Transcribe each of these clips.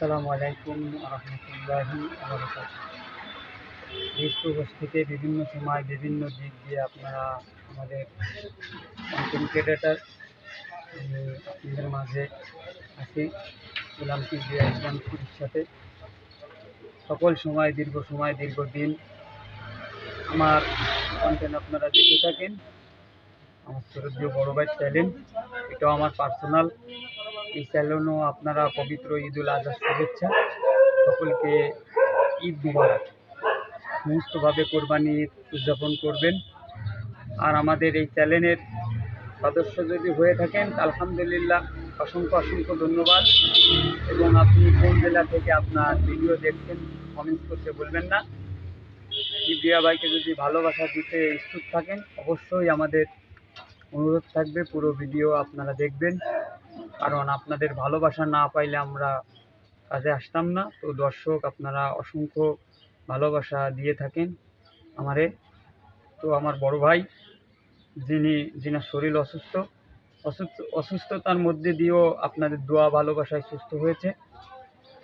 আসসালামু আলাইকুম রহমতুল্লাহি দেশ প্রবাস বিভিন্ন সময় বিভিন্ন দিক দিয়ে আপনারা আমাদের আপনাদের মাঝে আছি। গোলাম কিবরিয়া ইসলামপুরের সাথে। সকল সময়, দীর্ঘ সময় দীর্ঘ দিন আমার কন্টেন্ট আপনারা দেখে থাকেন। আমার শ্রদ্ধীয় বড় ভাই চ্যানেল এটাও আমার পার্সোনাল এই চ্যানেলও আপনারা পবিত্র ঈদ উল আজহার শুভেচ্ছা। সকলকে ঈদ মুবারক। সমস্তভাবে কোরবানি উদযাপন করবেন। আর আমাদের এই চ্যানেলের সদস্য যদি হয়ে থাকেন আলহামদুলিল্লাহ অসংখ্য অসংখ্য ধন্যবাদ। এবং আপনি কোন জেলা থেকে আপনার ভিডিও দেখছেন কমেন্টস করতে বলবেন না। ইন্ডিয়া ভাইকে যদি ভালোবাসা দিতে ইচ্ছুক থাকেন, অবশ্যই আমাদের অনুরোধ থাকবে, পুরো ভিডিও আপনারা দেখবেন। কারণ আপনাদের ভালোবাসা না পাইলে আমরা কাজে আসতাম না। তো দর্শক, আপনারা অসংখ্য ভালোবাসা দিয়ে থাকেন আমারে। তো আমার বড় ভাই, যিনি, যিনার শরীর অসুস্থ অসুস্থ, অসুস্থতার মধ্যে দিয়েও আপনাদের দোয়া, ভালোবাসায় সুস্থ হয়েছে।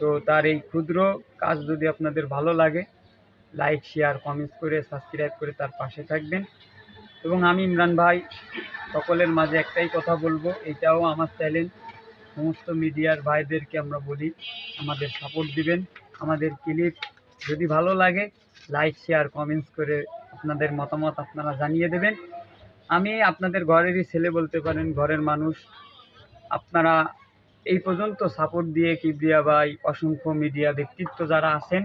তো তার এই ক্ষুদ্র কাজ যদি আপনাদের ভালো লাগে লাইক শেয়ার কমেন্টস করে সাবস্ক্রাইব করে তার পাশে থাকবেন। এবং আমি ইমরান ভাই সকলের মাঝে একটাই কথা বলব, এটাও আমার চ্যালেঞ্জ। সমস্ত মিডিয়ার ভাইদেরকে আমরা বলি, আমাদের সাপোর্ট দিবেন। আমাদের ক্লিপ যদি ভালো লাগে লাইক শেয়ার কমেন্টস করে আপনাদের মতামত আপনারা জানিয়ে দেবেন। আমি আপনাদের ঘরেরই ছেলে বলতে পারেন, ঘরের মানুষ। আপনারা এই পর্যন্ত সাপোর্ট দিয়ে কিবরিয়া ভাই, অসংখ্য মিডিয়া ব্যক্তিত্ব যারা আছেন,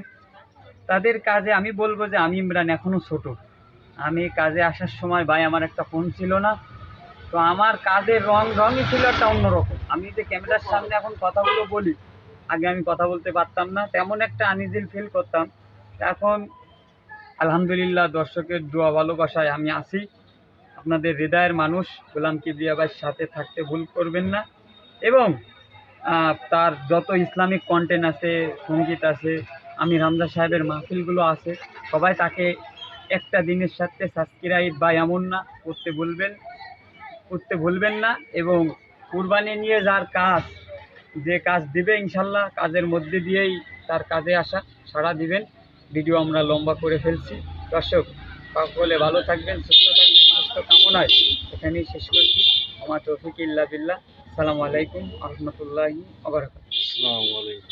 তাদের কাজে আমি বলব যে আমি ইমরান এখনও ছোট। আমি কাজে আসার সময় ভাই আমার একটা ফোন ছিল না। তো আমার কাজের রং রঙই ছিল একটা অন্যরকম। আমি যে ক্যামেরার সামনে এখন কথাগুলো বলি, আগে আমি কথা বলতে পারতাম না, তেমন একটা আনিজিল ফিল করতাম। এখন আলহামদুলিল্লাহ দর্শকের দোয়া ভালোবাসায় আমি আসি আপনাদের হৃদয়ের মানুষ গোলাম কিবরিয়া ভাইয়ের সাথে থাকতে ভুল করবেন না। এবং তার যত ইসলামিক কন্টেন্ট আছে, সংগীত আছে আমি হামজা সাহেবের মাহফিলগুলো আছে, সবাই তাকে একটা দিনের সাথে সাবস্ক্রাইব বা এমন না, করতে বলবেন করতে ভুলবেন না এবং কুরবানি নিয়ে যার কাজ, যে কাজ দিবে ইনশাল্লাহ, কাজের মধ্যে দিয়েই তার কাজে আসা, সাড়া দিবেন। ভিডিও আমরা লম্বা করে ফেলছি। দর্শক, সকলে ভালো থাকবেন, সুস্থ থাকবেন, সুস্থ কামনায় এখানেই শেষ করছি। আমার তৌফিক ইল্লা বিল্লাহ। সালামু আলাইকুম রহমতুল্লাহি আবরাকাত আসসালামু আলাইকুম